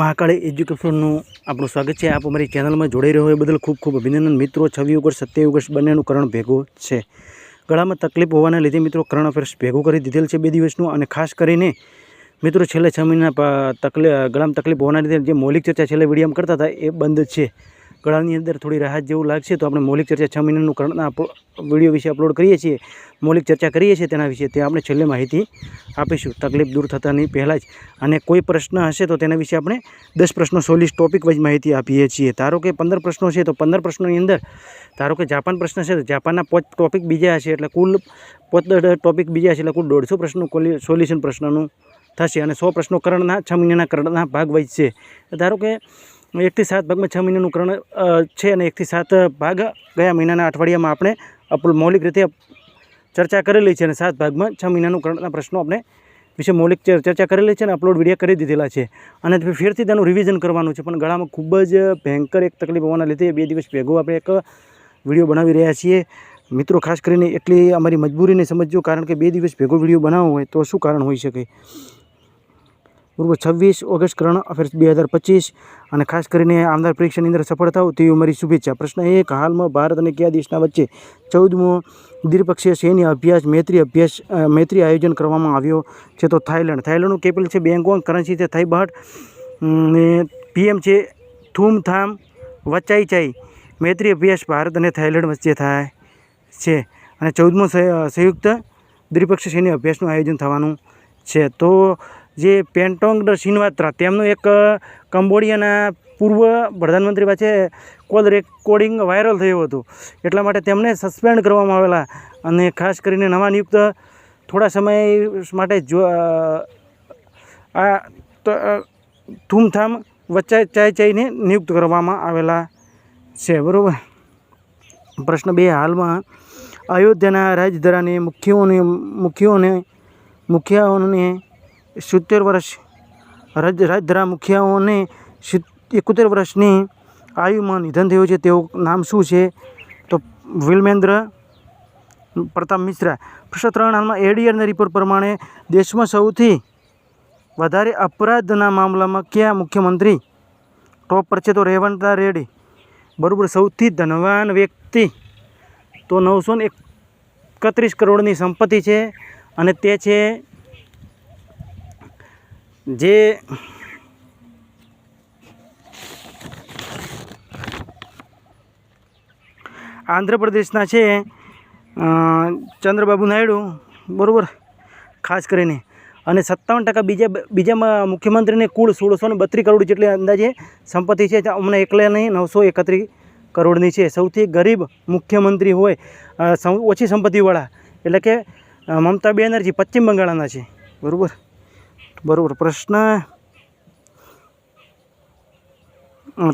મહાકાળી એજ્યુકેશનનું આપણું સ્વાગત છે. આપ અમારી ચેનલમાં જોડાઈ રહ્યો એ બદલ ખૂબ ખૂબ અભિનંદન. મિત્રો છવ્વી ઓગસ્ટ સત્યાવી ઓગસ્ટ બંનેનું કરણ ભેગું છે. ગળામાં તકલીફ હોવાના લીધે મિત્રો કરણ અફેર્સ ભેગું કરી દીધેલ છે બે દિવસનું અને ખાસ કરીને મિત્રો છેલ્લે છ મહિના તકલીફ ગળામાં તકલીફ હોવાના લીધે જે મૌલિક ચર્ચા છેલ્લે વિડીયોમાં કરતા હતા એ બંધ છે. ગળાની અંદર થોડી રાહત જેવું લાગશે તો આપણે મૌલિક ચર્ચા છ મહિનાનું કરણના વીડિયો વિશે અપલોડ કરીએ છીએ. મૌલિક ચર્ચા કરીએ છીએ તેના વિશે. તે આપણે છેલ્લે માહિતી આપીશું. તકલીફ દૂર થતાની પહેલાં જ. અને કોઈ પ્રશ્ન હશે તો તેના વિશે આપણે દસ પ્રશ્નો સોલિસ ટોપિક વાઇઝ માહિતી આપીએ છીએ. ધારો કે પંદર પ્રશ્નો છે તો પંદર પ્રશ્નોની અંદર, ધારો કે જાપાન પ્રશ્ન છે તો જાપાનના પાંચ ટોપિક બીજા હશે એટલે કુલ પાંચ ટોપિક બીજા હશે એટલે કુલ દોઢસો પ્રશ્નો સોલ્યુશન પ્રશ્નનું થશે. અને સો પ્રશ્નો કરણના, છ મહિનાના કરણના ભાગ છે ધારો કે એકથી સાત ભાગમાં છ મહિનાનું કરણ છે અને એકથી સાત ભાગ ગયા મહિનાના અઠવાડિયામાં આપણે અપ- મૌલિક રીતે ચર્ચા કરેલી છે અને સાત ભાગમાં છ મહિનાનું કરંટના પ્રશ્નો આપણે વિશે મૌલિક ચર- ચર્ચા કરેલી છે અને અપલોડ વીડિયો કરી દીધેલા છે. અને ફેરથી તેનું રિવિઝન કરવાનું છે. પણ ગળામાં ખૂબ જ ભયંકર એક તકલીફ હોવાના લીધે બે દિવસ ભેગો આપણે એક વીડિયો બનાવી રહ્યા છીએ. મિત્રો, ખાસ કરીને એટલી અમારી મજબૂરીને સમજજો કારણ કે બે દિવસ ભેગો વીડિયો બનાવવો હોય તો શું કારણ હોઈ શકે? બરોબર છવ્વીસ ઓગસ્ટ કરણ અફેર્સ બે હજાર પચીસ. અને ખાસ કરીને આમદાર પરીક્ષાની અંદર સફળ થાવ તેવી મારી શુભેચ્છા. પ્રશ્ન એક હાલમાં ભારત અને કયા દેશના વચ્ચે ચૌદમો દ્વિપક્ષીય સૈન્ય અભ્યાસ, મૈત્રી અભ્યાસ મૈત્રી આયોજન કરવામાં આવ્યો છે તો થાઈલેન્ડ થાઈલેન્ડનું કેપિટલ છે બેંગકોંગ, કરન્સી છે થાઈબાટ ને પીએમ છે થૂમ થામ વચાઈ ચાઈ મૈત્રી અભ્યાસ ભારત અને થાઈલેન્ડ વચ્ચે થાય છે. અને ચૌદમો સંયુક્ત દ્વિપક્ષીય સૈન્ય અભ્યાસનું આયોજન થવાનું છે. તો જે પેન્ટોંગ ડ શિનવાત્રા તેમનું એક કંબોડિયાના પૂર્વ પ્રધાનમંત્રી પાસે કોલ રેકોર્ડિંગ વાયરલ થયું હતું. એટલા માટે તેમને સસ્પેન્ડ કરવામાં આવેલા અને ખાસ કરીને નવા નિયુક્ત થોડા સમય માટે જો આ ધૂમધામ વચ્ચે ચાઈ ચાઈને નિયુક્ત કરવામાં આવેલા છે. બરાબર? પ્રશ્ન બે, હાલમાં અયોધ્યાના રાજધરાને મુખ્યોને મુખ્યોને, મુખિયાઓને સિત્તેર વર્ષ રાજ રાજધરા મુખિયાઓને એકોતેર વર્ષની આયુમાં નિધન થયું છે. તેવું નામ શું છે? તો વિલમેન્દ્ર પ્રતાપ મિશ્રા. પ્રશ્ન ત્રણ હાલમાં એડીઆરના રિપોર્ટ પ્રમાણે દેશમાં સૌથી વધારે અપરાધના મામલામાં કયા મુખ્યમંત્રી ટોપ પર છે? તો રેવંત રેડ્ડી. બરાબર, સૌથી ધનવાન વ્યક્તિ તો નવસો એકત્રીસ કરોડની સંપત્તિ છે અને તે છે જે આંધ્રપ્રદેશના છે ચંદ્રબાબુ નાયડુ, બરાબર? ખાસ કરીને. અને સત્તાવન ટકા બીજા બીજામાં મુખ્યમંત્રીને કુલ સોળસો ને બત્રીસ કરોડ જેટલી અંદાજે સંપત્તિ છે એકલા નહીં, નવસો એકત્રીસ કરોડની છે. સૌથી ગરીબ મુખ્યમંત્રી હોય ઓછી સંપત્તિવાળા. એટલે કે મમતા બેનર્જી પશ્ચિમ બંગાળના છે. બરાબર? બરાબર, પ્રશ્ન?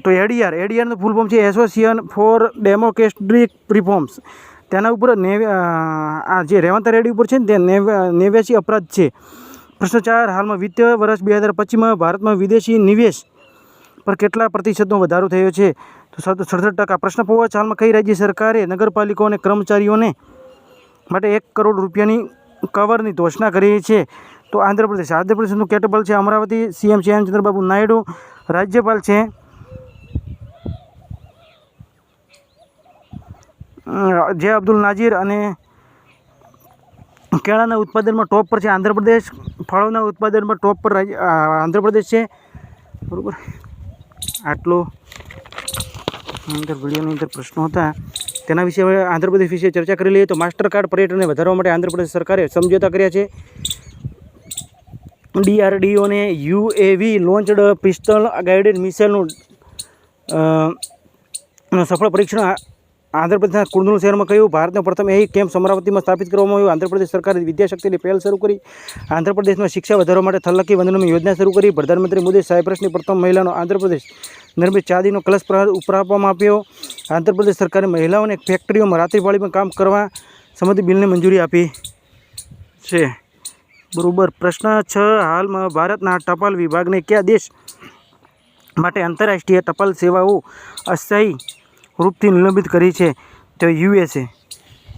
તો એડીઆર એડીઆરનું ફૂલ ફોર્મ છે એસોસિએશન ફોર ડેમોક્રેટિક રિફોર્મ્સ તેના ઉપર નેવ આ જે રેવંત રેડ્ડી ઉપર છે ને, તે નેવ, નેવ્યાસી અપરાધ છે. પ્રશ્ન ચાર, હાલમાં વિત્તીય વર્ષ બે હજાર પચીસમાં ભારતમાં વિદેશી નિવેશ પર કેટલા પ્રતિશતનો વધારો થયો છે? તો સડસઠ ટકા. પ્રશ્ન પાંચ હાલમાં કઈ રાજ્ય સરકારે નગરપાલિકાઓ અને કર્મચારીઓને માટે એક કરોડ રૂપિયાની કવરની ઘોષણા કરી છે? તો આંધ્રપ્રદેશ આંધ્રપ્રદેશનું કેટેબલ છે અમરાવતી, સીએમ છે એમ ચંદ્રબાબુ નાયડુ, રાજ્યપાલ છે જે અબ્દુલ નાજીર અને કેળાના ઉત્પાદનમાં ટોપ પર છે આંધ્રપ્રદેશ ફળોના ઉત્પાદનમાં ટોપ પર આંધ્રપ્રદેશ છે. બરાબર? આટલો અંદર વિડીયોની અંદર પ્રશ્નો હતા. તેના વિશે હવે આંધ્રપ્રદેશ વિશે ચર્ચા કરી લઈએ તો માસ્ટર કાર્ડ પર્યટનને વધારવા માટે આંધ્રપ્રદેશ સરકારે સમજોતા કર્યા છે. ડીઆરડીઓને યુએવી લોન્ચડ પિસ્ટલ ગાઇડેડ મિસાઇલનું સફળ પરીક્ષણ આંધ્રપ્રદેશના કુર્નૂલ શહેરમાં કહ્યું ભારતનો પ્રથમ એ કેમ્પ અમરાવતીમાં સ્થાપિત કરવામાં આવ્યું. આંધ્રપ્રદેશ સરકારે વિદ્યાશક્તિની પહેલ શરૂ કરી. આંધ્રપ્રદેશમાં શિક્ષા વધારવા માટે થલ્લકી વંદનની યોજના શરૂ કરી. પ્રધાનમંત્રી મોદી સાયપ્રસની પ્રથમ મહિલાનો આંધ્રપ્રદેશ નિર્મિત ચાંદીનો કલશ પ્રહાર ઉપર આપવામાં આવ્યો. આંધ્રપ્રદેશ સરકારે મહિલાઓને ફેક્ટરીઓમાં રાત્રિપાળીમાં કામ કરવા સંબંધિત બિલને મંજૂરી આપી છે. બરોબર. પ્રશ્ન છ, હાલમાં ભારતના ટપાલ વિભાગને કયા દેશ માટે આંતરરાષ્ટ્રીય ટપાલ સેવાઓ અસ્થાયી રૂપથી નિલંબિત કરી છે? તો યુએસએ.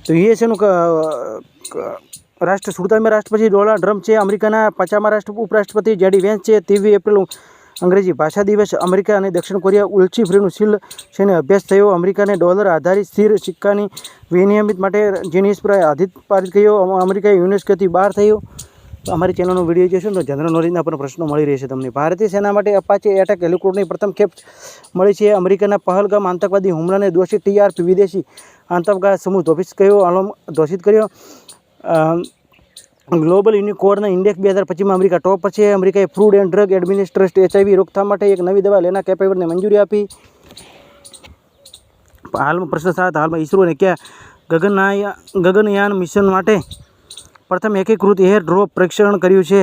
તો યુએસએનું રાષ્ટ્ર, સુડતાલીમાં રાષ્ટ્રપતિ ડોનાલ્ડ ટ્રમ્પ છે, અમેરિકાના પચાસમાં રાષ્ટ્ર, ઉપરાષ્ટ્રપતિ જેડી વેન્સ છે તેવી એપ્રિલ અંગ્રેજી ભાષા દિવસ, અમેરિકા અને દક્ષિણ કોરિયા ઉલચી ફ્રીનું શેને અભ્યાસ થયો? અમેરિકાને ડોલર આધારિત સ્થિર સિક્કાની વિનિયમિત માટે જીનીસ પર આધિત પારિત કર્યો અમેરિકા યુનેસ્કોથી બહાર થયો? તો અમારી ચેનલનો વીડિયો જોશો તો જનરલ નોલેજના પણ પ્રશ્નો મળી રહેશે તમને. ભારતીય સેના માટે અપાચે એટેક હેલિકોપ્ટરની પ્રથમ ખેપ મળી છે. અમેરિકાના પહલગામ આતંકવાદી હુમલાને દોષિત ટીઆરપી વિદેશી આતંકવાદ સમૂહ ધોષિત કર્યો આલમ દોષિત કર્યો? ગ્લોબલ યુનિકોર્ન ઇન્ડેક્સ બે હજાર પચીસમાં અમેરિકા ટોપ પર છે. અમેરિકાએ food and drug administration HIV રોકથામ માટે એક નવી દવા લેના કેપેબલને મંજૂરી આપી. હાલમાં પ્રશ્ન સાત, હાલમાં ઇસરોને ક્યાં ગગનયાન ગગનયાન મિશન માટે પ્રથમ એકીકૃત એર ડ્રોપ પરીક્ષણ કર્યું છે.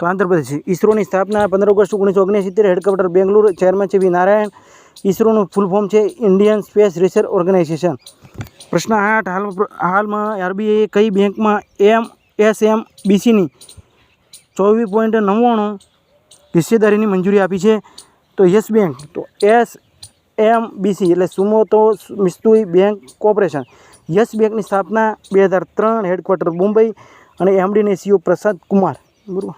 તો આંધ્રપ્રદેશ, ઇસરોની સ્થાપના પંદર ઓગસ્ટ ઓગણીસો ઓગણસિત્તેર હેડક્વાર્ટર બેંગલુરુ ચેરમેન છે વી. નારાયણ. ઇસરોનું ફૂલ ફોર્મ છે ઇન્ડિયન સ્પેસ રિસર્ચ ઓર્ગેનાઇઝેશન. પ્રશ્ન આઠ, હાલ હાલમાં આરબીઆઈએ કઈ બેંકમાં એમ એસ એમ બીસીની ચોવીસ પોઈન્ટ નવ્વાણું હિસ્સેદારીની મંજૂરી આપી છે? તો યસ બેંક, તો એસ એમ બીસી એટલે સુમોતો મિસ્તુઈ બેંક કોર્પોરેશન. યસ બેંકની સ્થાપના બે હજાર ત્રણ હેડક્વાર્ટર મુંબઈ અને એમડીને સીઓ પ્રસાદ કુમાર. બરાબર.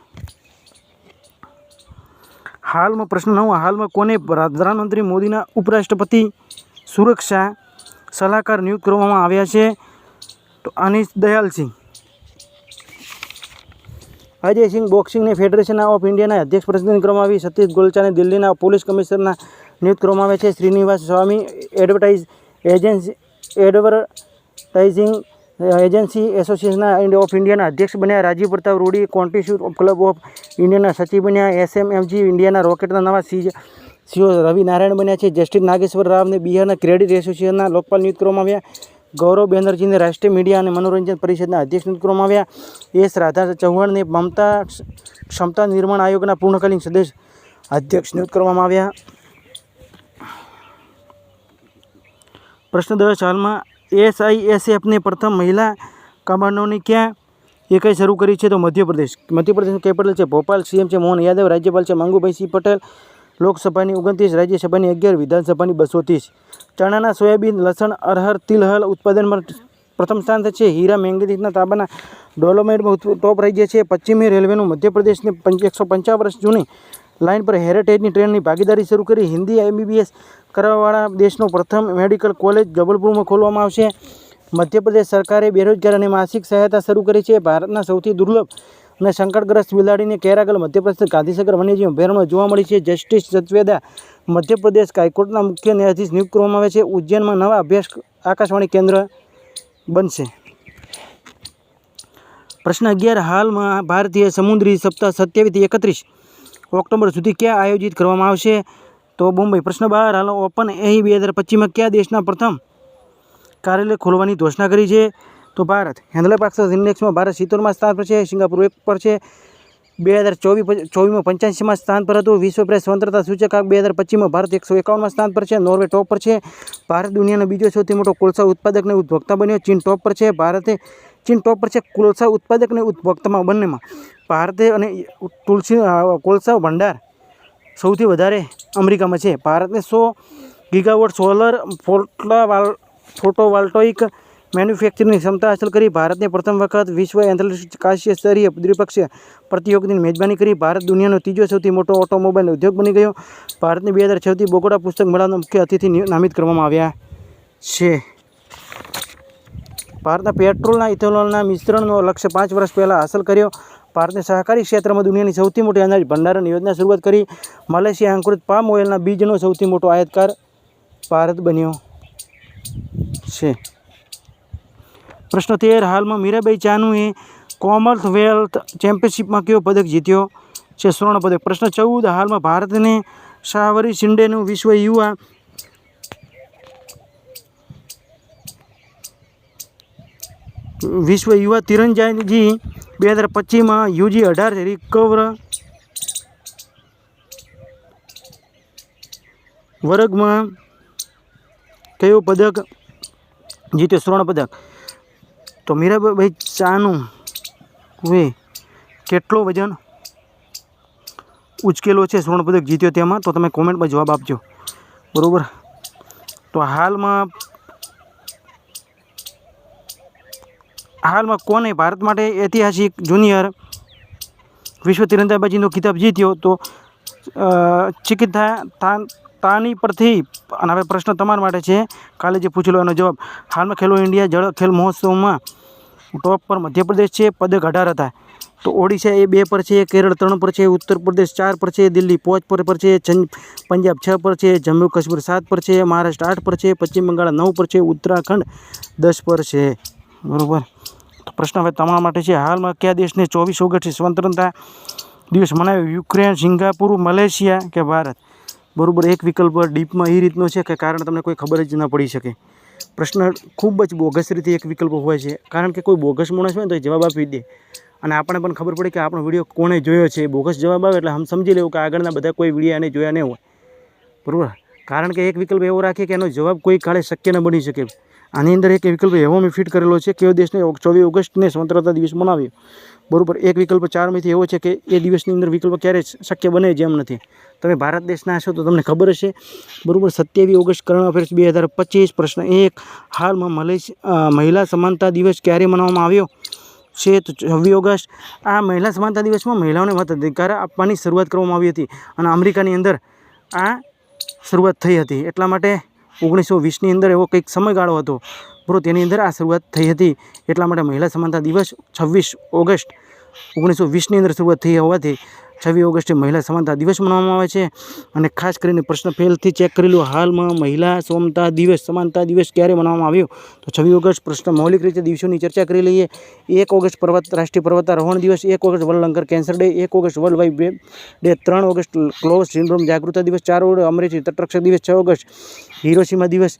હાલમાં પ્રશ્ન નવ, હાલમાં કોને પ્રધાનમંત્રી મોદીના ઉપરાષ્ટ્રપતિ સુરક્ષા સલાહકાર નિયુક્ત કરવામાં આવ્યા છે? તો અનિશ દયાલસિંહ. અજયસિંહ બોક્સિંગને ફેડરેશન ઓફ ઇન્ડિયાના અધ્યક્ષ પ્રતિનિધિ કરવામાં આવી. સતીશ ગોલચાને દિલ્હીના પોલીસ કમિશનરના નિયુક્ત કરવામાં આવ્યા છે. Srinivas Swamy advertise agency, advertising agency એસોસિએશનના ઓફ ઇન્ડિયાના અધ્યક્ષ બન્યા Rajiv Pratap Rudy constitute club of ઇન્ડિયાના સચિવ બન્યા એસએમએમજી ઇન્ડિયાના રોકેટના નવા સી સીઓ રવિ નારાયણ બન્યા છે. જસ્ટિસ નાગેશ્વર રાવને બિહારના ક્રેડિટ એસોસિએશનના લોકપાલ નિયુક્ત કરવામાં આવ્યા. ગૌરવ બેનર્જીને રાષ્ટ્રીય મીડિયા અને મનોરંજન પરિષદના અધ્યક્ષ નિયુક્ત કરવામાં આવ્યા. એસ રાધા ચૌહાણને મમતા ક્ષમતા નિર્માણ આયોગના પૂર્ણકાલીન સદસ્ય અધ્યક્ષ નિયુક્ત કરવામાં આવ્યા. પ્રશ્ન દસ હાલમાં એસઆઈએસએફને પ્રથમ મહિલા કમાન્ડોની ક્યાં? એકાઈ શરૂ કરી છે તો મધ્યપ્રદેશ. મધ્યપ્રદેશનું કેપિટલ છે ભોપાલ. સીએમ છે મોહન યાદવ. રાજ્યપાલ છે મંગુભાઈસિંહ પટેલ. લોકસભાની ઓગણત્રીસ, રાજ્યસભાની અગિયાર, વિધાનસભાની બસો ત્રીસ ચણાના સોયાબીન, લસણ, અરહર, તિલહલ ઉત્પાદનમાં પ્રથમ સ્થાન છે. હીરા મેંગનીઝના તાબાના ડોલોમાઇટમાં ટોપ રાજ્ય છે. પશ્ચિમી રેલવેનું મધ્યપ્રદેશની એકસો પંચાવન વર્ષ જૂની લાઇન પર હેરિટેજની ટ્રેનની ભાગીદારી શરૂ કરી હિન્દી એમબીબીએસ કરવાવાળા દેશનો પ્રથમ મેડિકલ કોલેજ જબલપુરમાં ખોલવામાં આવશે. મધ્યપ્રદેશ સરકારે બેરોજગાર અને માસિક સહાયતા શરૂ કરી છે. ભારતના સૌથી દુર્લભ અને સંકટગ્રસ્ત બિલાડીને કેરાગલ, મધ્યપ્રદેશ ગાંધીનગર વન્યજીવ અભયારણ્યમાં જોવા મળી છે. જસ્ટિસ સચવેદા મધ્યપ્રદેશ હાઈકોર્ટના મુખ્ય ન્યાયાધીશ નિયુક્ત કરવામાં આવે છે. ઉજ્જૈનમાં નવા અભ્યાસ આકાશવાણી કેન્દ્ર બનશે. પ્રશ્ન અગિયાર. હાલમાં ભારતીય સમુદ્રી સપ્તાહ સત્યાવીસથી એકત્રીસ ઓક્ટોબર સુધી ક્યાં આયોજિત કરવામાં આવશે? તો મુંબઈ પ્રશ્ન બહાર હાલ ઓપન એ બે હજાર પચીસમાં કયા દેશના પ્રથમ કાર્યાલય ખોલવાની ઘોષણા કરી છે? તો ભારત હેન્ડલર પાક્સસ ઇન્ડેક્સમાં ભારત સિત્તોરમાં સ્થાન પર છે, સિંગાપુર એક પર છે. બે હજાર ચોવીસ ચોવીસમાં પંચ્યાસીમાં સ્થાન પર હતું. વિશ્વ પ્રેસ સ્વતંત્રતા સૂચકાંક બે હજાર પચીસમાં ભારત એકસો એકાવનમાં સ્થાન પર છે, નોર્વે ટોપ પર છે. ભારત દુનિયાનો બીજો સૌથી મોટો કોલસા ઉત્પાદક અને ઉપભોક્તા બન્યો. ચીન ટોપ પર છે. ભારતે ચીન ટોપ પર છે, કોલસા ઉત્પાદક અને ઉપભોક્તામાં બંનેમાં. ભારતે અને તુલસી કોલસા ભંડાર સૌથી વધારે અમેરિકામાં છે. ભારતને સો ગીગાવોટ સોલર ફોટોવાલ, ફોટોવાલ્ટોઇક મેન્યુફેક્ચરિંગની ક્ષમતા હાંસલ કરી. ભારતને પ્રથમ વખત વિશ્વ આંતરરાષ્ટ્રીય સ્તરીય દ્વિપક્ષીય પ્રતિયોગિતાની મેજબાની કરી. ભારત દુનિયાનો ત્રીજો સૌથી મોટો ઓટોમોબાઈલ ઉદ્યોગ બની ગયો. ભારતને બે હજાર છથી બોગોડા પુસ્તક મેળાના મુખ્ય અતિથિ નામિત કરવામાં આવ્યા છે. ભારતના પેટ્રોલના, ઇથેનોલના મિશ્રણનો લક્ષ્ય પાંચ વર્ષ પહેલાં હાંસલ કર્યો. ભારતને સહકારી ક્ષેત્રમાં દુનિયાની સૌથી મોટી અનાજ ભંડારણ યોજના શરૂઆત કરી. મલેશિયા અંકુરિત પામ ઓઇલના બીજનો સૌથી મોટો આયાતકાર ભારત બન્યો છે. પ્રશ્ન તેર, હાલમાં મીરાબાઈ ચાનુએ કોમનવેલ્થ ચેમ્પિયનશિપમાં કયો પદક જીત્યો છે? સ્વર્ણ પદક. પ્રશ્ન ચૌદ, હાલમાં ભારતને શાહવરી શિંડેનું વિશ્વ યુવા વિશ્વ યુવા તિરંજાજી બે હજાર પચીસમાં યુજી અઢાર રિકવર વર્ગમાં કયો પદક જીત્યો? સ્વર્ણ પદક. તો મીરાબાઈ ચાનું વે કેટલો વજન ઉચકેલો છે સ્વર્ણ પદક જીત્યો તેમાં? તો તમે કોમેન્ટમાં જવાબ આપજો. બરાબર? તો હાલમાં હાલમાં કોને ભારત માટે ઐતિહાસિક જુનિયર વિશ્વ તીરંદાબાજીનો ખિતાબ જીત્યો તો ચિકિત્સા તાની પરથી, અને હવે પ્રશ્ન તમારા માટે છે કાલે જે પૂછેલો એનો જવાબ, હાલમાં ખેલો ઇન્ડિયા જળ ખેલ મહોત્સવમાં ટોપ પર મધ્યપ્રદેશ છે, પદક અઢાર હતા. તો ઓડિશા એ બે પર છે, કેરળ ત્રણ પર છે, ઉત્તર પ્રદેશ ચાર પર છે, દિલ્હી પાંચ પર પર છે પંજાબ છ પર છે, જમ્મુ કાશ્મીર સાત પર છે, મહારાષ્ટ્ર આઠ પર છે, પશ્ચિમ બંગાળ નવ પર છે, ઉત્તરાખંડ દસ પર છે. બરાબર. તો પ્રશ્ન હવે તમારા માટે છે, હાલમાં કયા દેશને ચોવીસ ઓગસ્ટે સ્વતંત્રતા દિવસ મનાવ્યો યુક્રેન, સિંગાપુર, મલેશિયા કે ભારત? બરાબર, એક વિકલ્પ ડીપમાં એ રીતનો છે કે કારણ તમને કોઈ ખબર જ ના પડી શકે. પ્રશ્ન ખૂબ જ બોગસ રીતે એક વિકલ્પ હોય છે. કારણ કે કોઈ બોગસ માણસ હોય ને તો જવાબ આપી દે. અને આપણને પણ ખબર પડે કે આપણો વીડિયો કોણે જોયો છે. બોગસ જવાબ આવે એટલે આમ સમજી લેવું કે આગળના બધા કોઈ વીડિયો એને જોયા નહીં હોય. બરાબર? કારણ કે એક વિકલ્પ એવો રાખીએ કે એનો જવાબ કોઈ કાળે શક્ય ન બની શકે. આની અંદર એક વિકલ્પ એવો મેં ફિટ કરેલો છે કયો દેશને ચોવીસ ઓગસ્ટને સ્વતંત્રતા દિવસ મનાવ્યો બરાબર, એક વિકલ્પ ચારમાંથી એવો છે કે એ દિવસની અંદર વિકલ્પ ક્યારે શક્ય બને જેમ નથી. તમે ભારત દેશના હશો તો તમને ખબર હશે. બરાબર, સત્યાવીસ ઓગસ્ટ કરંટ અફેર્સ બે હજાર પચીસ, પ્રશ્ન એક, હાલમાં મલેશિયા મહિલા સમાનતા દિવસ ક્યારે મનાવવામાં આવ્યો છે? તો છવ્વીસ ઓગસ્ટ, આ મહિલા સમાનતા દિવસમાં મહિલાઓને મતાધિકાર આપવાની શરૂઆત કરવામાં આવી હતી અને અમેરિકાની અંદર આ શરૂઆત થઈ હતી. એટલા માટે ઓગણીસો વીસની અંદર એવો કંઈક સમયગાળો હતો. બરો તેની અંદર આ શરૂઆત થઈ હતી. એટલા માટે મહિલા સમાનતા દિવસ છવ્વીસ ઓગસ્ટ ઓગણીસો વીસની અંદર શરૂઆત થઈ હોવાથી છવ્વીસ ઓગસ્ટે મહિલા સમાનતા દિવસ મનાવવામાં આવે છે અને ખાસ કરીને પ્રશ્ન પહેલથી ચેક કરેલું, હાલમાં મહિલા સમતા દિવસ, સમાનતા દિવસ ક્યારે મનાવવામાં આવ્યો? તો છવ્વીસ ઓગસ્ટ પ્રશ્ન મૌલિક રીતે દિવસોની ચર્ચા કરી લઈએ. એક ઓગસ્ટ પર્વત, રાષ્ટ્રીય પર્વતારોહણ દિવસ, એક ઓગસ્ટ વર્લ્ડ કેન્સર ડે, એક August world wide web day, ત્રણ ઓગસ્ટ ક્લોઝ સિન્ડ્રોમ જાગૃતતા દિવસ, ચાર ઓગસ્ટ અમરેલી તટરક્ષક દિવસ, છ ઓગસ્ટ હિરોસીમા દિવસ,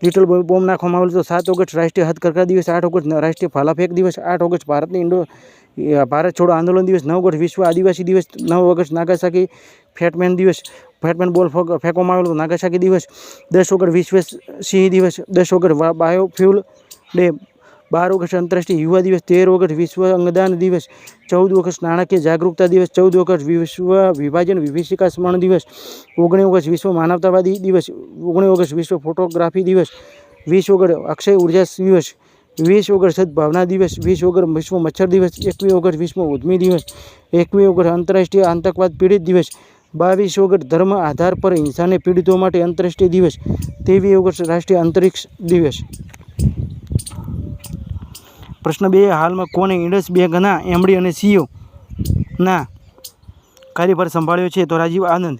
લિટલ બોમ્બ નાખવામાં આવેલું તો સાત ઓગસ્ટ રાષ્ટ્રીય હથકરઘા દિવસ, આઠ ઓગસ્ટ રાષ્ટ્રીય ફાલાફેક દિવસ, આઠ ઓગસ્ટ ભારતની ઇન્ડો ભારત છોડો આંદોલન દિવસ, નવ ઓગસ્ટ વિશ્વ આદિવાસી દિવસ, નવ ઓગસ્ટ નાગાસાકી ફેટમેન દિવસ, ફેટમેન બોલ ફોક, ફેંકવામાં આવેલો નાગાસાકી દિવસ, દસ ઓગસ્ટ વિશ્વ સિંહ દિવસ, દસ ઓગસ્ટ બાયોફ્યુલ ડે, બાર ઓગસ્ટ આંતરરાષ્ટ્રીય યુવા દિવસ, તેર ઓગસ્ટ વિશ્વ અંગદાન દિવસ, ચૌદ ઓગસ્ટ નાણાકીય જાગૃતતા દિવસ, ચૌદ ઓગસ્ટ વિશ્વ વિભાજન, વિભીષિકા સ્મરણ દિવસ, ઓગણીસ ઓગસ્ટ વિશ્વ માનવતાવાદી દિવસ, ઓગણીસ ઓગસ્ટ વિશ્વ ફોટોગ્રાફી દિવસ, વીસ ઓગસ્ટ અક્ષય ઊર્જા દિવસ વીસ ઓગસ્ટ સદભાવના દિવસ, વીસ ઓગસ્ટ વિશ્વ મચ્છર દિવસ, એકવીસ ઓગસ્ટ વિશ્વ ઉદ્યમી દિવસ, એકવીસ ઓગસ્ટ આંતરરાષ્ટ્રીય આતંકવાદ પીડિત દિવસ, બાવીસ ઓગસ્ટ ધર્મ આધાર પર હિંસાને પીડિતો માટે આંતરરાષ્ટ્રીય દિવસ, ત્રેવીસ ઓગસ્ટ રાષ્ટ્રીય અંતરિક્ષ દિવસ. પ્રશ્ન બે, હાલમાં કોને ઇન્ડસ બેંકના એમડી અને સીઓ ના કાર્યભાર સંભાળ્યો છે? તો રાજીવ આનંદ.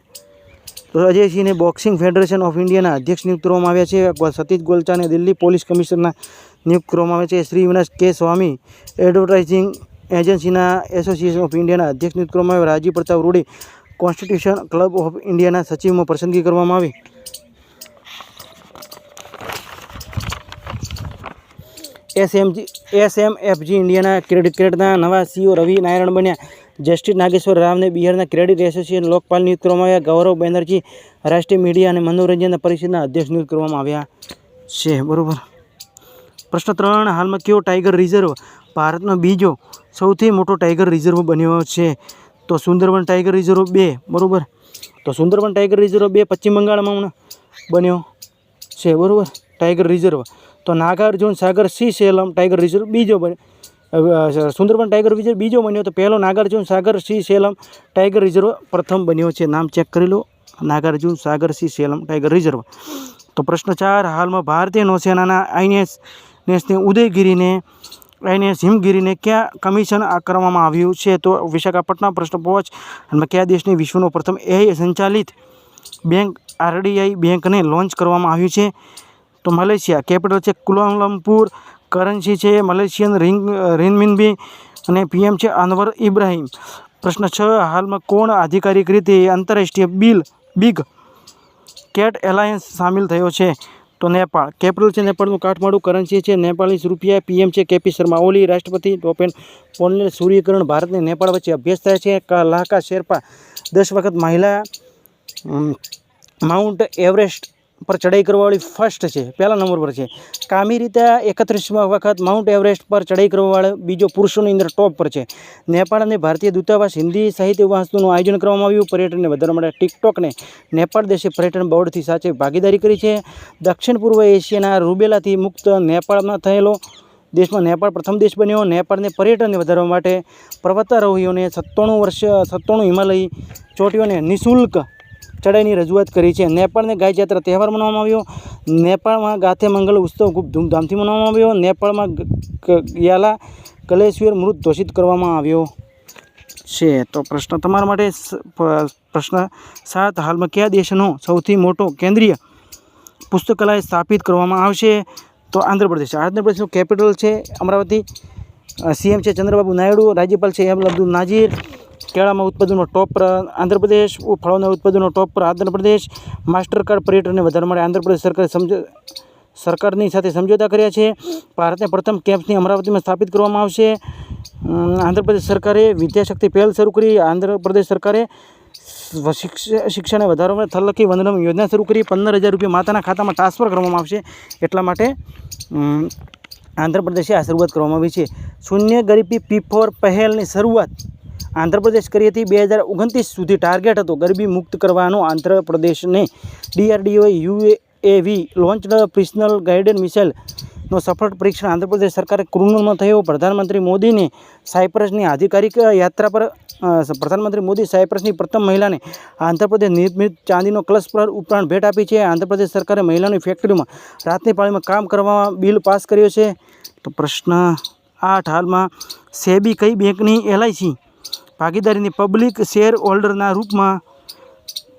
તો અજયસિંહને બોક્સિંગ ફેડરેશન ઓફ ઇન્ડિયાના અધ્યક્ષ નિયુક્ત કરવામાં આવ્યા છે. સતીશ ગોલચાને દિલ્હી પોલીસ કમિશનરના નિયુક્ત કરવામાં આવે છે. શ્રી વિનાશ કે સ્વામી એડવર્ટાઇઝિંગ એજન્સીના એસોસિએશન ઓફ ઇન્ડિયાના અધ્યક્ષ નિયુક્ત કરવામાં આવ્યા. Rajiv Pratap Rudy constitution club of ઇન્ડિયાના સચિવમાં પસંદગી કરવામાં આવી. એસએમજી, એસએમએફજી ઇન્ડિયાના ક્રેડિટ ક્રેડિટના નવા સીઓ રવિ નારાયણ બન્યા. જસ્ટિસ નાગેશ્વર રાવને બિહારના ક્રેડિટ એસોસિએશન લોકપાલ નિયુક્ત કરવામાં આવ્યા. ગૌરવ બેનર્જી, રાષ્ટ્રીય મીડિયા અને મનોરંજન પરિષદના અધ્યક્ષ નિયુક્ત કરવામાં આવ્યા છે. બરાબર. પ્રશ્ન ત્રણ, હાલમાં કયો ટાઈગર રિઝર્વ ભારતનો બીજો સૌથી મોટો ટાઈગર રિઝર્વ બન્યો છે? તો સુંદરબન ટાઈગર રિઝર્વ બે, બરાબર? તો સુંદરબન ટાઈગર રિઝર્વ બે પશ્ચિમ બંગાળમાં બન્યો છે, બરાબર? ટાઈગર રિઝર્વ તો Nagarjuna Sagar C Salem tiger reserve બીજો બન્યો સુંદરબન ટાઈગર રિઝર્વ બીજો બન્યો. તો પહેલો Nagarjuna Sagar C Salem tiger reserve પ્રથમ બન્યો છે. નામ ચેક કરી લો. Nagarjuna Sagar C Salem tiger reserve તો પ્રશ્ન ચાર, હાલમાં ભારતીય નૌસેનાના આઈએનએસ નેસને ઉદયગીરીને, એને હિમગીરીને ક્યાં કમિશન કરવામાં આવ્યું છે તો વિશાખાપટ્ટનમ પ્રશ્ન પહોંચ અને કયા દેશની વિશ્વનો પ્રથમ એઆઈ સંચાલિત બેંક, આરડીઆઈ બેંકને લોન્ચ કરવામાં આવ્યું છે? તો મલેશિયા કેપિટલ છે કુલાલમપુર, કરન્સી છે મલેશિયન રિંગ, રિનમિનબી અને પીએમ છે અનવર ઇબ્રાહિમ. પ્રશ્ન છ, હાલમાં કોણ આધિકારિક રીતે આંતરરાષ્ટ્રીય બિલ, બિગ કેટ એલાયન્સ સામેલ થયો છે? તો નેપાળ. કેપિટલ છે નેપાળનું કાઠમાડું, કરન્સી છે નેપાળીસ રૂપિયા પીએમ છે કેપી શર્મા. ઓલી રાષ્ટ્રપતિ ટોપેન પોલનેર સૂર્યકરણ ભારતને નેપાળ વચ્ચે અભ્યાસ થાય છે. લાહકા શેરપા. દસ વખત મહિલા માઉન્ટ એવરેસ્ટ પર ચડાઈ કરવાવાળી ફર્સ્ટ છે, પહેલા નંબર પર છે. કામી રીતે એકત્રીસમાં વખત માઉન્ટ એવરેસ્ટ પર ચડાઈ કરવાવાળો બીજો પુરુષોની અંદર ટોપ પર છે. નેપાળ અને ભારતીય દૂતાવાસ હિન્દી સાહિત્ય વાસ્તુનું આયોજન કરવામાં આવ્યું. પર્યટનને વધારવા માટે ટિકટોકને નેપાળ દેશે પર્યટન બોર્ડથી સાચે ભાગીદારી કરી છે. દક્ષિણ પૂર્વ એશિયાના રૂબેલાથી મુક્ત નેપાળમાં થયેલો દેશમાં નેપાળ પ્રથમ દેશ બન્યો. નેપાળને પર્યટનને વધારવા માટે પર્વતારોહીઓને સત્તાણું વર્ષ, સત્તાણું હિમાલય ચોટીઓને નિઃશુલ્ક ચડાઈની રજૂઆત કરી છે. નેપાળને ગાય જાત્રા તહેવાર મનાવવામાં આવ્યો. નેપાળમાં ગાથે મંગલ ઉત્સવ ખૂબ ધૂમધામથી મનાવવામાં આવ્યો. નેપાળમાં યાલા કલેશ્વર મૃત ઘોષિત કરવામાં આવ્યો છે. તો પ્રશ્ન તમારા માટે પ્રશ્ન સાત, હાલમાં કયા દેશનો સૌથી મોટો કેન્દ્રીય પુસ્તકાલય સ્થાપિત કરવામાં આવશે? તો આંધ્રપ્રદેશ. આંધ્રપ્રદેશનું કેપિટલ છે અમરાવતી. સીએમ છે ચંદ્રબાબુ નાયડુ. રાજ્યપાલ છે એમ અબ્દુલ નાજીર. કેળામાં ઉત્પાદનો ટોપ પર આંધ્રપ્રદેશ ફળોના ઉત્પાદનો ટોપ પર આંધ્રપ્રદેશ માસ્ટર કાર્ડ પર્યટનને વધારવા માટે આંધ્રપ્રદેશ સરકારે સમજ, સરકારની સાથે સમજોતા કર્યા છે. ભારતને પ્રથમ કેમ્પની અમરાવતીમાં સ્થાપિત કરવામાં આવશે. આંધ્રપ્રદેશ સરકારે વિદ્યાશક્તિ પહેલ શરૂ કરી. આંધ્રપ્રદેશ સરકારે શિક્ષણને વધારવા માટે થલકી યોજના શરૂ કરી. પંદર હજાર રૂપિયા માતાના ખાતામાં ટ્રાન્સફર કરવામાં આવશે. એટલા માટે આંધ્રપ્રદેશે આ શરૂઆત કરવામાં આવી છે. શૂન્ય ગરીબી પી ફોર પહેલની શરૂઆત આંધ્રપ્રદેશ કરી હતી. બે હજાર ઓગણત્રીસ સુધી ટાર્ગેટ હતો ગરીબી મુક્ત કરવાનો. આંધ્રપ્રદેશને ડીઆરડીઓએ યુએવી લોન્ચડ પ્રિશનલ મિસાઇલ નો સફળ પરીક્ષણ આંધ્રપ્રદેશ સરકારે કૃનલમાં થયો. પ્રધાનમંત્રી મોદીને સાયપ્રસની આધિકારિક યાત્રા પર પ્રધાનમંત્રી મોદી સાયપ્રસની પ્રથમ મહિલાને આંધ્રપ્રદેશ નિર્મિત ચાંદીનો કલશ પર ઉપરાંત ભેટ આપી છે. આંધ્રપ્રદેશ સરકારે મહિલાની ફેક્ટરીમાં રાતની પાળીમાં કામ કરવામાં બિલ પાસ કર્યો છે. તો પ્રશ્ન આઠ હાલમાં સેબી કઈ બેંકની એલઆઈસી? ભાગીદારીની પબ્લિક શેર હોલ્ડરના રૂપમાં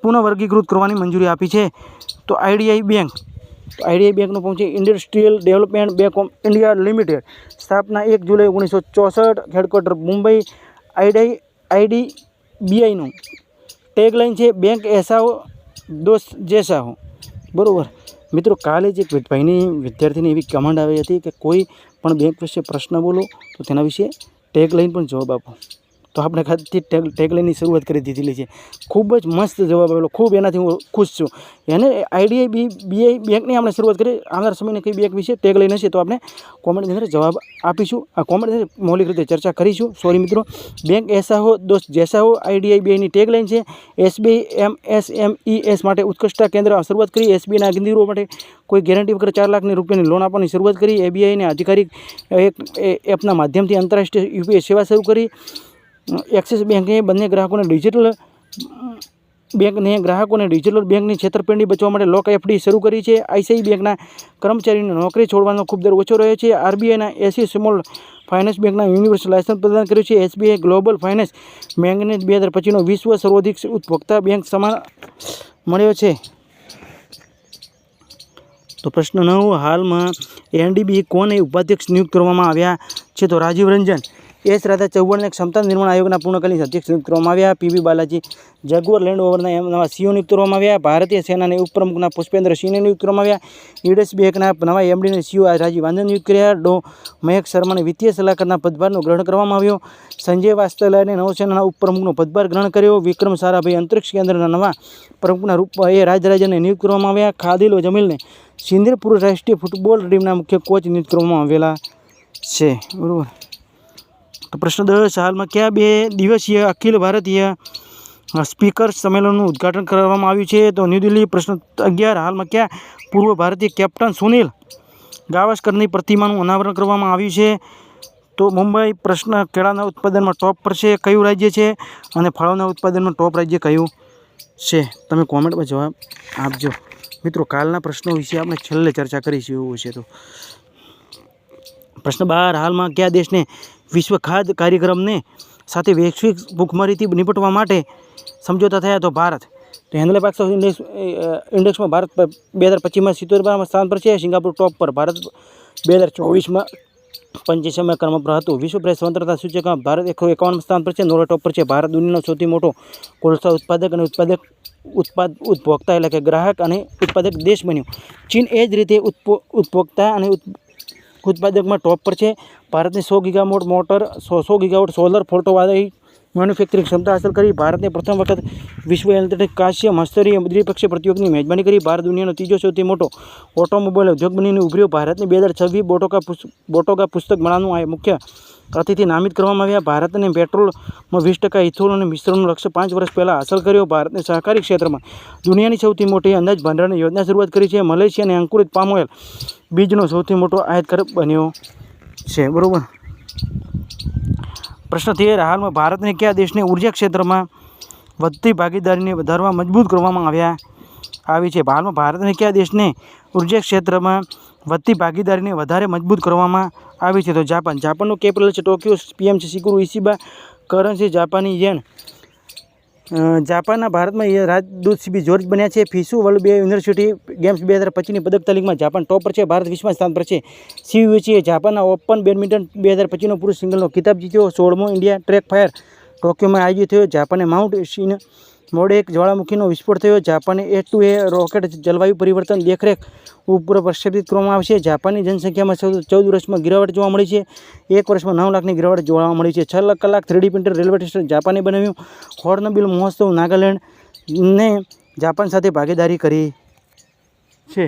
પુનઃવર્ગીકૃત કરવાની મંજૂરી આપી છે. તો આઈડીઆઈ બેંક, તો આઈડીઆઈ બેંકનું પહોંચે industrial development bank of India limited. સ્થાપના એક જુલાઈ ઓગણીસો ચોસઠ, હેડક્વાર્ટર મુંબઈ. આઈડીઆઈ બીઆઈનું ટેગલાઇન છે, બેંક એસા હો દોસ્ત જેસા બરાબર? મિત્રો, કાલે જ એક ભાઈની વિદ્યાર્થીની એવી કમાન્ડ આવી હતી કે કોઈ પણ બેંક વિશે પ્રશ્ન બોલો, તો તેના વિશે ટેગલાઇન પણ જવાબ આપો. તો આપણે ખાતી ટેગ ટેગલાઇનની શરૂઆત કરી દીધેલી છે. ખૂબ જ મસ્ત જવાબ આવેલો. ખૂબ એનાથી હું ખુશ છું. એને આઈડીઆઈ બી, બીઆઈ બેંકની આપણે શરૂઆત કરી. આવનાર સમયને કઈ બેંક વિશે ટેગલાઇન હશે તો આપણે કોમેન્ટની અંદર જવાબ આપીશું. આ કોમેન્ટની મૌલિક રીતે ચર્ચા કરીશું. સોરી મિત્રો. બેંક એસા હો, દોસ્ત જેસા હો, આઈડીઆઈ બીઆઈની ટેગલાઇન છે. SBI M S M E S માટે ઉત્કૃષ્ટતા કેન્દ્ર શરૂઆત કરી. એસબીઆઈના ગિંદીરો માટે કોઈ ગેરંટી વગર ચાર લાખની રૂપિયાની લોન આપવાની શરૂઆત કરી. એબીઆઈને આધિકારિક એક એપના માધ્યમથી આંતરરાષ્ટ્રીય યુપીઆઈ સેવા શરૂ કરી. એક્સિસ બેંકે બંને ગ્રાહકોને ડિજિટલ બેંકને ગ્રાહકોને ડિજિટલ બેંકની છેતરપિંડી બચવા માટે લોક એફડી શરૂ કરી છે. આઈસીઆઈ બેંકના કર્મચારીઓને નોકરી છોડવાનો ખૂબ દર ઓછો રહ્યો છે. આરબીઆઈના એસી સ્મોલ ફાઇનાન્સ બેંકના યુનિવર્સલ લાયસન્સ પ્રદાન કર્યું છે. એસબીઆઈ ગ્લોબલ ફાઇનાન્સ બેંકને બે હજાર પચીસનો વિશ્વ સર્વાધિક ઉપભોક્તા બેંક સમાન મળ્યો છે. તો પ્રશ્ન નવ, હાલમાં એનડીબી કોને ઉપાધ્યક્ષ નિયુક્ત કરવામાં આવ્યા છે? તો રાજીવ રંજન એસ રાધા ચૌહાણને ક્ષમતા નિર્માણ આયોગના પૂર્ણકાલીન અધ્યક્ષ નિયુક્ત કરવામાં આવ્યા. પીવી બાલાજી જગુઅર લેન્ડ ઓવરના એમ નવા સીઓ નિયુક્ત કરવામાં આવ્યા. ભારતીય સેનાના ઉપપ્રમુખના પુષ્પેન્દ્ર સિંહને નિયુક્ત કરવામાં આવ્યા. યુડેસ બેકના નવા એમડીને સીઓ રાજીવ આનંદ નિયુક્ત કર્યા. ડો. મહેક શર્માને વિત્તીય સલાહકારના પદભારનો ગ્રહણ કરવામાં આવ્યો. સંજય વાસ્તલાને નૌસેનાના ઉપપ્રમુખનો પદભાર ગ્રહણ કર્યો. વિક્રમ સારાભાઈ અંતરિક્ષ કેન્દ્રના નવા પ્રમુખના રૂપ એ રાજરાજાને નિયુક્ત કરવામાં આવ્યા. ખાદિલો જમીલને સિંદરપુર રાષ્ટ્રીય ફૂટબોલ ટીમના મુખ્ય કોચ નિયુક્ત કરવામાં આવેલા છે. બરાબર. તો પ્રશ્ન દસ, હાલમાં કયા બે દિવસીય અખિલ ભારતીય સ્પીકર સંમેલનનું ઉદ્ઘાટન કરવામાં આવ્યું છે? તો ન્યૂ દિલ્હી પ્રશ્ન અગિયાર, હાલમાં કયા પૂર્વ ભારતીય કેપ્ટન સુનિલ ગાવસ્કરની પ્રતિમાનું અનાવરણ કરવામાં આવ્યું છે? તો મુંબઈ પ્રશ્ન, કેળાના ઉત્પાદનમાં ટોપ પર છે, કયું રાજ્ય છે? અને ફળોના ઉત્પાદનમાં ટોપ રાજ્ય કયું છે? તમે કોમેન્ટમાં જવાબ આપજો. મિત્રો, કાલના પ્રશ્નો વિશે આપણે છેલ્લે ચર્ચા કરીશું એવું છે તો. પ્રશ્ન બાર, હાલમાં કયા દેશને વિશ્વ ખાદ્ય કાર્યક્રમને સાથે વૈશ્વિક ભૂખમરીથી નિપટવા માટે સમજોતા થયા તો ભારત. તો હેન્ડલે પાક્સો ઇન્ડેક્સ ઇન્ડેક્સમાં ભારત બે હજાર પચીસમાં સિત્તોતેરમાં સ્થાન પર છે, સિંગાપુર ટોપ પર. ભારત બે હજાર ચોવીસમાં પંચ્યાસીમાં ક્રમ પર હતું. વિશ્વ પ્રેસ સ્વતંત્રતા સૂચકમાં ભારત એકસો એકાવન સ્થાન પર છે, નોર્વે ટોપ પર છે. ભારત દુનિયાનો સૌથી મોટો કોલસા ઉત્પાદક અને ઉત્પાદક, ઉત્પાદ, ઉપભોક્તા એટલે કે ગ્રાહક અને ઉત્પાદક દેશ બન્યો. ચીન એ જ રીતે ઉપભોક્તા અને ઉત્પાદકમાં ટોપ પર છે. ભારતની સો ગીગામોટ મોટર, સો સો ગીગાવોટ સોલર ફોટોવાળી મેન્યુફેક્ચરિંગ ક્ષમતા હાંસલ કરી. ભારતને પ્રથમ વખત વિશ્વ એથ્લેટિક કાશ્ય મસ્તરીય દ્વિપક્ષીય પ્રતિયોગની મેજબાની કરી. ભારત દુનિયાનો ત્રીજો સૌથી મોટો ઓટોમોબાઈલ ઉદ્યોગ બનીને ઉભર્યો. ભારતની બે હજાર છવ્વીસ બોટોકા પુસ્ત બોટોગા પુસ્તક મેળાનું આ મુખ્ય અતિથિ નામિત કરવામાં આવ્યા. ભારતને પેટ્રોલમાં વીસ ટકા ઇથોલ અને મિશ્રણનું લક્ષ્ય પાંચ વર્ષ પહેલાં હાંસલ કર્યો. ભારતને સહકારી ક્ષેત્રમાં દુનિયાની સૌથી મોટી અંદાજ ભંડારની યોજના શરૂઆત કરી છે. મલેશિયાને અંકુરિત પામ બીજનો સૌથી મોટો આયાતકાર બન્યો છે. બરાબર? પ્રશ્ન તેર હાલમાં ભારતને કયા દેશને ઊર્જા ક્ષેત્રમાં વધતી ભાગીદારીને વધારવા મજબૂત કરવામાં આવ્યા, આવી છે? હાલમાં ભારતને કયા દેશને ઊર્જા ક્ષેત્રમાં વધતી ભાગીદારીને વધારે મજબૂત કરવામાં આવી છે. તો જાપાન, જાપાનનું કેપિટલ છે ટોક્યો. પીએમ છે સિકુરુ ઇશિબા. કરન્સી જાપાની યેન. જાપાનના ભારતમાં રાજદૂત સીબી જોર્જ બન્યા છે. ફિસુ વર્લ્ડ બે યુનિવર્સિટી ગેમ્સ બે હજાર પચીસની પદક તાલીમમાં જાપાન ટોપ પર છે. ભારત વિશ્વમાં સ્થાન પર છે. સીયુચીએ જાપાનના ઓપન બેડમિન્ટન બે હજાર પચીસનો પુરુષ સિંગલનો ખિતાબ જીત્યો. સોળમો ઇન્ડિયા ટ્રેક ફાયર ટોક્યોમાં આયોજિત થયો. જાપાને માઉન્ટ એશીન મોડે એક જ્વાળામુખીનો વિસ્ફોટ થયો. જાપાને એ ટુ એ રોકેટ જલવાયુ પરિવર્તન દેખરેખ ઉપર પ્રક્ષેપિત કરવામાં આવશે જાપાનની જનસંખ્યામાં ચૌદ વર્ષમાં ગિરાવટ જોવા મળી છે. એક વર્ષમાં નવ લાખની ગિરાવટ જોવા મળી છે. છ કલાક three D printer railway station જાપાને બનાવ્યું. હોર્નબિલ મહોત્સવ નાગાલેન્ડને જાપાન સાથે ભાગીદારી કરી છે.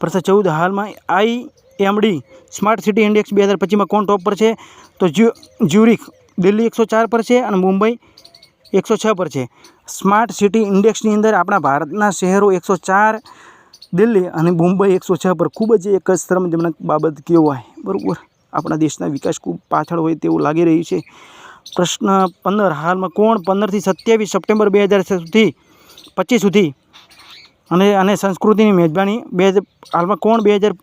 પ્રશ્ન ચૌદ, હાલમાં I MD smart city index બે હજાર પચીસમાં કોણ ટોપ પર છે? તો જ્યુ જ્યુરિક દિલ્હી એકસો ચાર પર છે અને મુંબઈ એકસો છ પર છે. સ્માર્ટ સિટી ઇન્ડેક્સની અંદર આપણા ભારતના શહેરો એકસો ચાર, દિલ્હી અને મુંબઈ એકસો છ પર ખૂબ જ એક જ શરમજનક બાબત કહેવાય બરાબર. આપણા દેશના વિકાસ ખૂબ પાછળ હોય તેવું લાગી રહ્યું છે. પ્રશ્ન પંદર. હાલમાં કોણ પંદરથી સત્યાવીસ સપ્ટેમ્બર બે હજાર સુધી, પચીસ સુધી અને અને સંસ્કૃતિની મેજબાની બે હાલમાં કોણ બે હજાર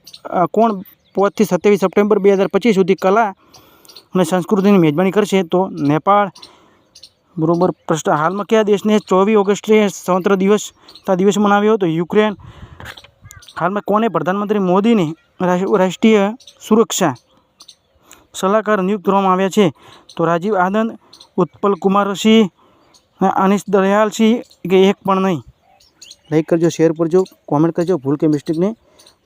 કોણ પાંચથી સત્યાવીસ સપ્ટેમ્બર બે હજાર પચીસ સુધી કલા અને સંસ્કૃતિની મેજબાની કરશે તો નેપાળ, બરોબર, પ્રશ્ન, હાલમાં કયા દેશને ચોવીસ ઓગસ્ટે સ્વતંત્ર દિવસ દિવસ મનાવ્યો હતો? યુક્રેન, હાલમાં કોને પ્રધાનમંત્રી મોદીને રાષ્ટ્રીય સુરક્ષા સલાહકાર નિયુક્ત કરવામાં આવ્યા છે? તો રાજીવ આનંદ, ઉત્પલ કુમાર સિંહ અને અનિશ દયાલ સિંહ કે એક પણ નહીં? લાઈક કરજો, શેર કરજો કોમેન્ટ કરજો, ભૂલ કે મિસ્ટેકને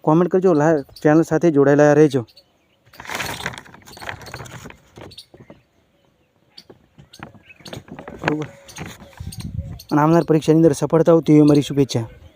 કોમેન્ટ કરજો, લા ચેનલ સાથે જોડાયેલા રહેજો. બરોબર. અને આવનાર પરીક્ષાની અંદર સફળતા હોય તેવી અમારી શુભેચ્છા.